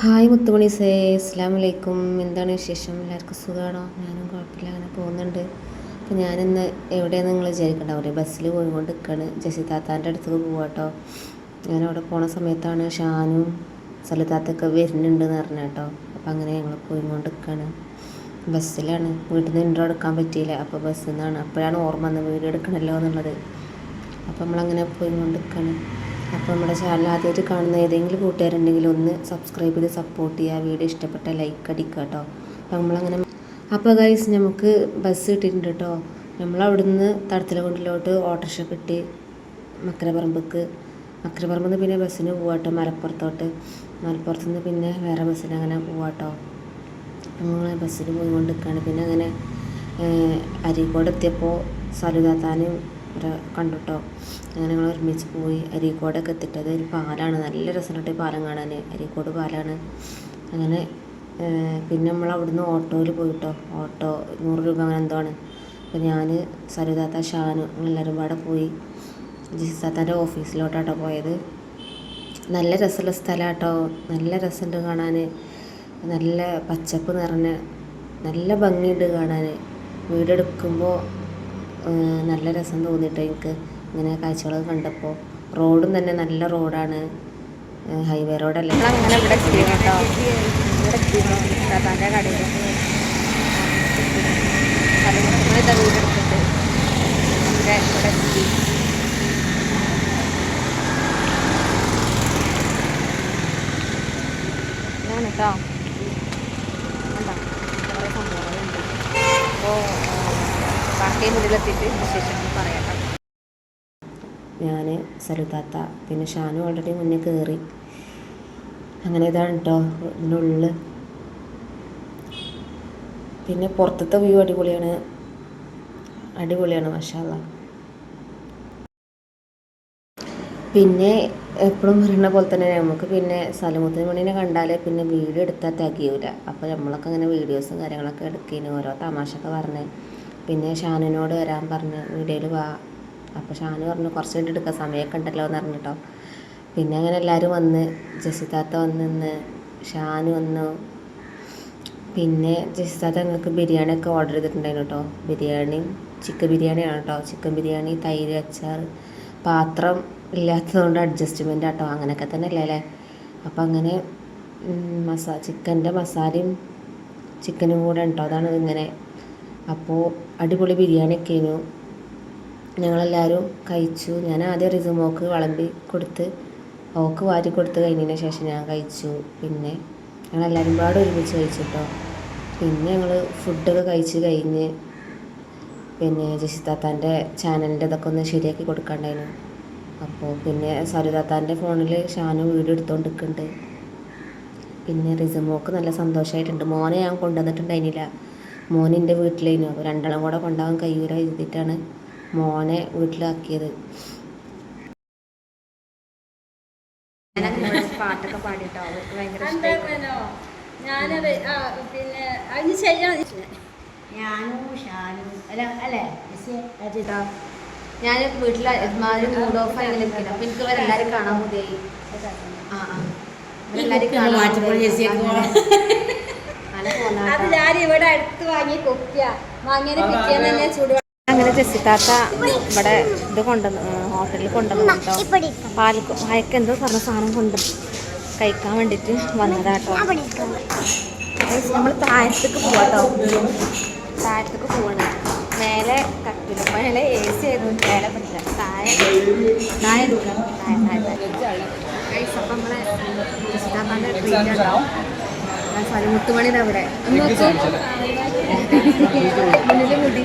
Hi മുത്തുമണി say അസ്സാം വലൈക്കും എന്താണ് വിശേഷം? എല്ലാവർക്കും സുഖമാണോ ഞാനും കുഴപ്പമില്ല അങ്ങനെ പോകുന്നുണ്ട്. അപ്പോൾ ഞാനിന്ന് എവിടെയാണെന്ന് നിങ്ങൾ വിചാരിക്കണ്ടാവില്ലേ? ബസ്സിൽ പോയിക്കൊണ്ട് നിൽക്കുകയാണ് ജസി താത്താന്റെ അടുത്തേക്ക് പോവാട്ടോ ഞാൻ അവിടെ പോണ സമയത്താണ് ഷാനും സലിതാത്തൊക്കെ വരുന്നുണ്ടെന്ന് പറഞ്ഞ കേട്ടോ അപ്പോൾ അങ്ങനെ ഞങ്ങൾ പോയിക്കൊണ്ട് നിൽക്കുകയാണ് ബസ്സിലാണ്. വീട്ടിൽ നിന്ന് ഇൻട്രോ എടുക്കാൻ പറ്റിയില്ല. അപ്പോൾ ബസ്സിൽ നിന്നാണ് അപ്പോഴാണ് ഓർമ്മ വന്നത് വീട് എടുക്കണല്ലോ എന്നുള്ളത്. അപ്പോൾ നമ്മളങ്ങനെ പോയിക്കൊണ്ട് നിൽക്കുകയാണ് അപ്പോൾ നമ്മുടെ ചാനൽ ആദ്യമായിട്ട് കാണുന്ന ഏതെങ്കിലും കൂട്ടുകാരുണ്ടെങ്കിൽ ഒന്ന് സബ്സ്ക്രൈബ് ചെയ്ത് സപ്പോർട്ട് ചെയ്യുക. വീഡിയോ ഇഷ്ടപ്പെട്ട ലൈക്ക് അടിക്കുക കേട്ടോ അപ്പോൾ നമ്മളങ്ങനെ അപ്പോൾ ഗൈസ് നമുക്ക് ബസ് കിട്ടിയിട്ടുണ്ട് കേട്ടോ നമ്മൾ അവിടുന്ന് തടത്തിലകൊണ്ടിലോട്ട് ഓട്ടോറിക്ഷ കിട്ടി മക്കരപ്പറമ്പക്ക് മക്കരപ്പറമ്പിൽ നിന്ന് പിന്നെ ബസ്സിന് പോവാട്ടോ മലപ്പുറത്തോട്ട്. മലപ്പുറത്ത് നിന്ന് പിന്നെ വേറെ ബസ്സിന് അങ്ങനെ പോവാട്ടോ അങ്ങനെ ബസ്സിൽ പോയി കൊണ്ടിരിക്കുകയാണ് പിന്നെ അങ്ങനെ അരീക്കോട് എത്തിയപ്പോൾ സലുതാത്താനും കണ്ടു കേട്ടോ അങ്ങനെ ഞങ്ങൾ ഒരുമിച്ച് പോയി അരീക്കോടൊക്കെ എത്തിയിട്ട് ഒരു പാലാണ്. നല്ല രസമുണ്ട് പാലം കാണാൻ അരീക്കോട് പാലാണ്. അങ്ങനെ പിന്നെ നമ്മൾ അവിടുന്ന് ഓട്ടോയിൽ പോയിട്ടോ? ഓട്ടോ നൂറ് രൂപ അങ്ങനെ എന്തോ ആണ്. അപ്പോൾ ഞാൻ സരിതാത്ത ഷാനു എല്ലാവരും പാടെ പോയി. ജിസാത്താന്റെ ഓഫീസിലോട്ടാട്ടോ പോയത്. നല്ല രസമുള്ള സ്ഥലമാട്ടോ നല്ല രസമുണ്ട് കാണാൻ നല്ല പച്ചപ്പ് നിറഞ്ഞ നല്ല ഭംഗിയുണ്ട് കാണാൻ വീടെടുക്കുമ്പോൾ നല്ല രസം തോന്നിയിട്ട് എനിക്ക് ഇങ്ങനെ കാഴ്ചകളൊക്കെ കണ്ടപ്പോൾ. റോഡും തന്നെ നല്ല റോഡാണ്. ഹൈവേ റോഡല്ല? അങ്ങനെ ഇവിടെ കേട്ടോ. ഇവിടെ കടയിൽ നമ്മളിതാ വീടെടുത്തിട്ട് ഇവിടെ ഇവിടെ എത്തി ഇതാണ് കേട്ടോ കണ്ടോ കുറേ സംഭവങ്ങളുണ്ട് അപ്പോൾ ബാക്കി മുന്നിലെത്തിയിട്ട് വിശേഷങ്ങൾ പറയാം കേട്ടോ ഞാൻ സലുതാത്ത പിന്നെ ഷാനു ഓൾറെഡി മുന്നേ കയറി അങ്ങനെ ഇതാണ് കേട്ടോ ഇതിനുള്ളിൽ പിന്നെ പുറത്തത്തെ വ്യൂ അടിപൊളിയാണ്. അടിപൊളിയാണ് മഷാല പിന്നെ എപ്പോഴും പറയുന്ന പോലെ തന്നെ നമുക്ക് പിന്നെ സലമുത്തിന് മണിനെ കണ്ടാൽ പിന്നെ വീഡിയോ എടുത്താൽ തികയൂല. അപ്പോൾ നമ്മളൊക്കെ അങ്ങനെ വീഡിയോസും കാര്യങ്ങളൊക്കെ എടുക്കുന്നു ഓരോ തമാശ ഒക്കെ പറഞ്ഞ്. പിന്നെ ഷാനിനോട് വരാൻ പറഞ്ഞ് വീഡിയോയിൽ വാ. അപ്പോൾ ഷാന് പറഞ്ഞു കുറച്ച് കഴിഞ്ഞിട്ട് എടുക്കാൻ സമയമൊക്കെ ഉണ്ടല്ലോ എന്ന് പറഞ്ഞിട്ടോ പിന്നെ അങ്ങനെ എല്ലാവരും വന്ന് ജസിതാത്ത വന്ന് നിന്ന് ഷാന് വന്നു. പിന്നെ ജസിതാത്ത ഞങ്ങൾക്ക് ബിരിയാണിയൊക്കെ ഓർഡർ ചെയ്തിട്ടുണ്ടായിരുന്നു കേട്ടോ ബിരിയാണി ചിക്കൻ ബിരിയാണിയാണ് കേട്ടോ ചിക്കൻ ബിരിയാണി തൈര് അച്ചാർ പാത്രം ഇല്ലാത്തതുകൊണ്ട് അഡ്ജസ്റ്റ്മെന്റ് ആട്ടോ അങ്ങനെയൊക്കെ തന്നെ അല്ലേ അല്ലേ? അപ്പം അങ്ങനെ മസാ ചിക്കന്റെ മസാലയും ചിക്കനും കൂടെ ഉണ്ടോ അതാണ് ഇങ്ങനെ. അപ്പോൾ അടിപൊളി ബിരിയാണിയൊക്കെ ആയിരുന്നു ഞങ്ങളെല്ലാവരും കഴിച്ചു. ഞാൻ ആദ്യം റിസുമോക്ക് വിളമ്പി കൊടുത്ത് ഓക്ക് വാരി കൊടുത്ത് കഴിഞ്ഞതിന് ശേഷം ഞാൻ കഴിച്ചു. പിന്നെ ഞങ്ങളെല്ലാവരും പാടെ ഒരുമിച്ച് കഴിച്ചു കേട്ടോ പിന്നെ ഞങ്ങൾ ഫുഡൊക്കെ കഴിച്ച് കഴിഞ്ഞ് പിന്നെ ജസിതാത്താന്റെ ചാനലിന്റെ ഇതൊക്കെ ഒന്ന് ശരിയാക്കി കൊടുക്കാണ്ടായിരുന്നു അപ്പോൾ പിന്നെ സരിതാത്താന്റെ ഫോണിൽ ഷാനു വീഡിയോ എടുത്തുകൊണ്ട് നിൽക്കുന്നുണ്ട് പിന്നെ റിസുമോക്ക് നല്ല സന്തോഷമായിട്ടുണ്ട് മോനെ ഞാൻ കൊണ്ടുവന്നിട്ടുണ്ടായിരുന്നില്ല മോൻ എന്റെ വീട്ടിലായിരുന്നു അപ്പോൾ രണ്ടാളും കൂടെ കൊണ്ടുപോകാൻ കഴിയൂല എഴുതിയിട്ടാണ് മോനെ വീട്ടിലാക്കിയത്. പാട്ടൊക്കെ പാടിട്ടോ. അവർക്ക് ഭയങ്കര ഞാനത് പിന്നെ അതിന് ചെയ്യണം ഞാനും ഷാനും അല്ല അല്ലേ? ഞാൻ വീട്ടിൽ മാതിരി മൂഡ് ഓഫ് ആയി അപ്പൊ എനിക്ക് കാണാൻ മതിയായി ആ ആ. കാണാൻ അത് ഞാൻ ഇവിടെ അടുത്ത് വാങ്ങി കൊക്കിയ വാങ്ങിയത് പിറ്റേന്ന് തന്നെ ചൂട് അങ്ങനെ ജസിത്താത്ത ഇവിടെ ഇത് കൊണ്ടുവന്നു ഹോട്ടലിൽ കൊണ്ടുവന്നു കേട്ടോ പാൽ വായക്ക് എന്തോ പറഞ്ഞ സാധനം കൊണ്ടു കഴിക്കാൻ വേണ്ടിയിട്ട് വന്നതാട്ടോ. നമ്മൾ താഴത്തേക്ക് പോവാട്ടോ. താഴത്തേക്ക് പോവാണ്. മേലെ കട്ടിലും മേലെ എ സി ആയതുകൊണ്ട് മേലെ പറ്റില്ല. താഴെ താഴെ നിൽക്കാം താഴെ താഴെ അപ്പം നമ്മളെ ജസിത്താത്താന്റെ ട്രീറ്റ് ഉണ്ടാവും സോറി മുത്തുമണിയുടെ അവിടെ. മുന്നിൽ മുടി.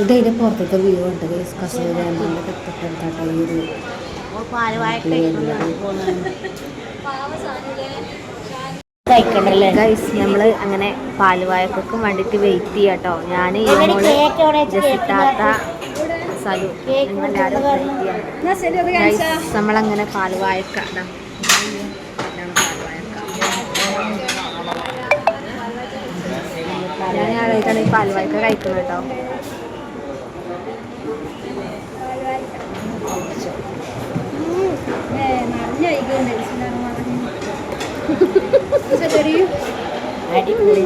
ഇത് അതിന്റെ പുറത്തത്തെ വ്യൂ ഉണ്ട്. ഈ ഒരു കഴിക്കണ്ടല്ലേ ഗൈസ് നമ്മൾ അങ്ങനെ പാലുവായക്കും വേണ്ടിയിട്ട് വെയിറ്റ് ചെയ്യാട്ടോ ഞാൻ ജസിത്താത്ത സലു ഞങ്ങളെല്ലാവരും വെയിറ്റ് ചെയ്യാം. നമ്മളങ്ങനെ പാലുവായക്ക ആളുകൾക്കാണ് ഈ പാൽവായ്ക്ക കഴിക്കുന്നത് കേട്ടോ. അടിപൊളി.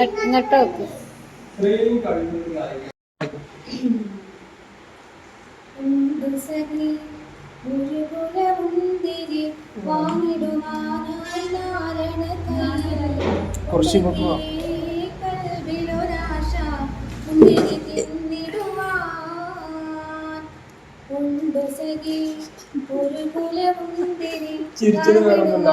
ഇങ്ങോട്ട് വെക്ക് കുറച്ച് ഇങ്ങോട്ട് വാ. ചിരിച്ചത് വേറൊന്നുമല്ല.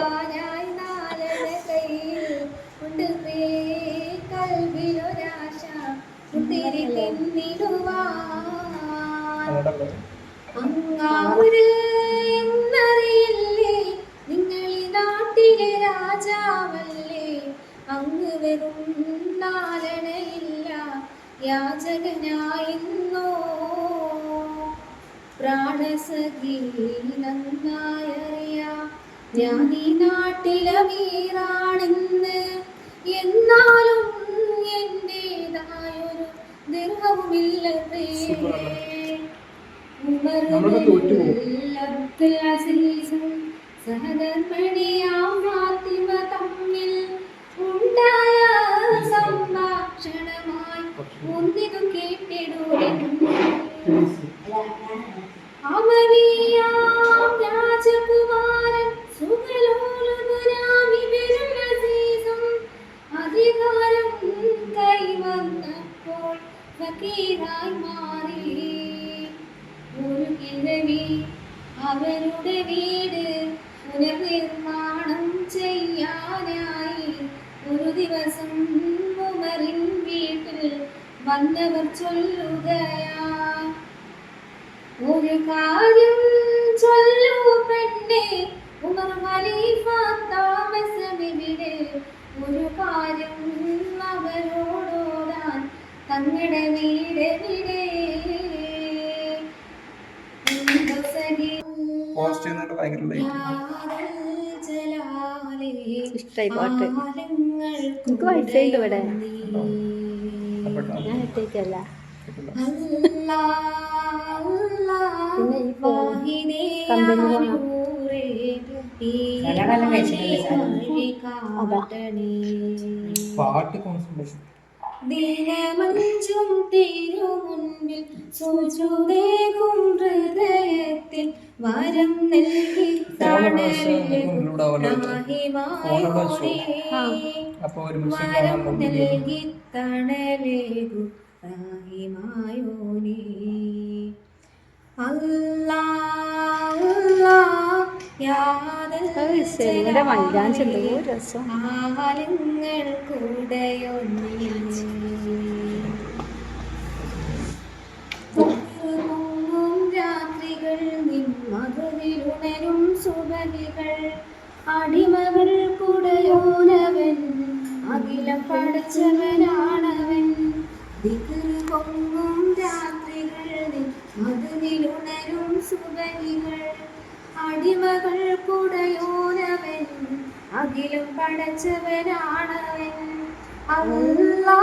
അങ്ങാവൂര് എന്നറിയില്ലേ? നിങ്ങൾ ഈ നാട്ടിലെ രാജാവല്ലേ? അങ്ങ് വെറും നാരണയില്ല യാചകനായിന്നോ? പ്രാണസഖി നന്നായറിയാം ഞാൻ ഈ നാട്ടിലെ വീരാണെന്ന് എന്നാലും സഹധർമ്മിണിയാം ഫാത്തിമ തമ്മിൽ ഉണ്ടായ സംഭാഷണമായി ഒന്നിനു കേട്ടിടുവിൻ ചെയ്യാനായി ഒരു ദിവസം ഉമറിൻ വീട്ടിൽ വന്നവർ ചൊല്ലുകയാ. ഒരു കാര്യം ചൊല്ലൂ പെണ്ണെ ഉമർ ഖലീഫ താമസമിവിടെ? ഒരു കാര്യം അവരോടോടാൻ തങ്ങളുടെ വീടെവിടെ? പോസ്റ്റ് ചെയ്യുന്നതിട്ട് ഭയങ്കര ഇഷ്ടായി പാട്ട്. എനിക്ക് വൈഫൈ ഉണ്ട് ഇവിടെ? ഞാൻ ഇട്ടേക്കല്ല പിന്നെ ഈ phone കമ്പനി പോണം. അതാ. പാട്ട് കോൺസെൻട്രേഷൻ ദിനമഞ്ചും തിരുമുൻപിൽ സൂചുതേകും ഹൃദയത്തിൽ വരം നൽകി വരം നൽകി തണലേകു റാഹിമായോനേ അല്ലാ അല്ലാ യാദൽ മൈലാഞ്ചി എന്തോ രസം. കൂടെയൊന്നിൽ രാത്രികൾ നിൻ മധുവിലുണരും സുബലികൾ അടിമകൾ കുടയോനവൻ അഖിലം പഠിച്ചവനാണവൻ. അടിമകൾ കുടയോനവൻ അഖിലും പടച്ചവനാണവൻ അല്ലാ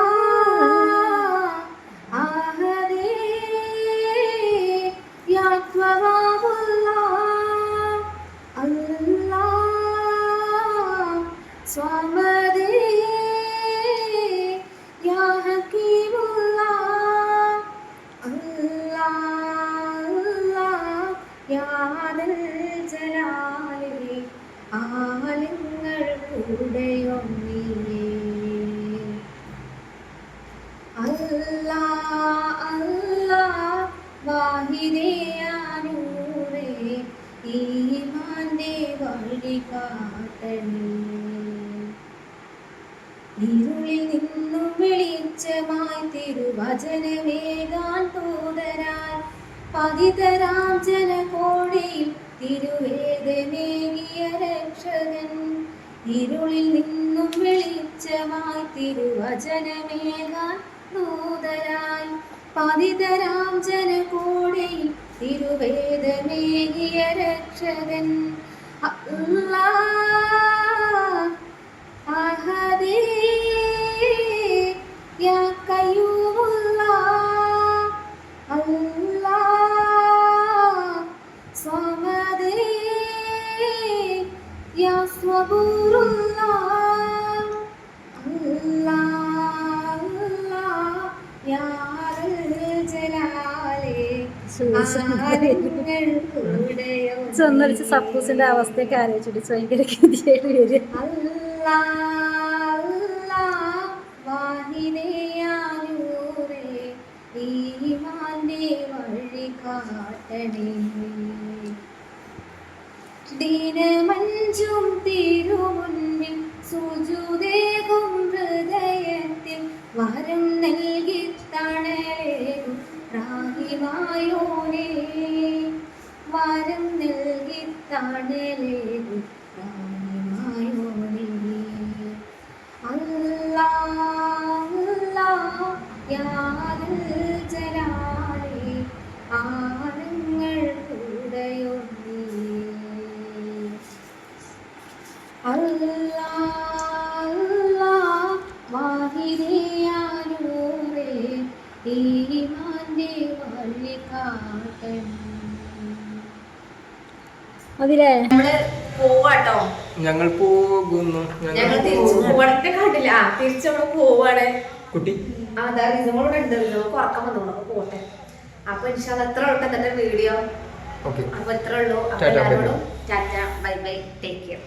വാഹിദയാനൂറേ ഈമാന്റെ വഴി കാട്ടണേ ഇരുളിൽ നിന്നും വെളിച്ചമായി തിരുവചനമേകാൻ തൂതരാൻ പതിതരാം ജനകോടിയിൽ തിരുവേദമേകിയ രക്ഷകൻ. ഇരുളിൽ നിന്നും വെളിച്ചമായി തിരുവചനമേകാൻ ദൂതരായി പതിതരാം ജനകോടിയിൽ തിരുവേദമേകിയ രക്ഷകൻ. സ്വമദേ യാ ചെന്നടിച്ച് സപ്പൂസിന്റെ അവസ്ഥയൊക്കെ ആലോചിച്ചിട്ട് ഭയങ്കര ഗതിയായിട്ട് വരും വഴി കാട്ടണേ ജലാലേ ആനങ്ങൾ കൂടെയൊന്നേ അല്ലാ വാഹിദയാനൂറേ ഈമാന്റെ വഴി കാട്ടണം അതിലേ? നമ്മൾ പോവാട്ടോ. ഞങ്ങൾ പോകുന്നു. ഞങ്ങൾ തിരിച്ചു പോവാണൊക്കെ കണ്ടില്ല? ആ തിരിച്ചു നമ്മൾ പോവാണ്. കുട്ടി? അതാ റിസമോളോട് ഉണ്ടല്ലോ ഉറക്കം വന്നു? അപ്പൊ പോട്ടെ. അപ്പൊ ഇൻഷാൽ എത്ര ഉള്ളു എന്നിട്ട് വീഡിയോ ഓക്കെ അപ്പൊ എത്ര ഉള്ളൂ. അപ്പൊ. എല്ലാവരോടും tata bye bye take care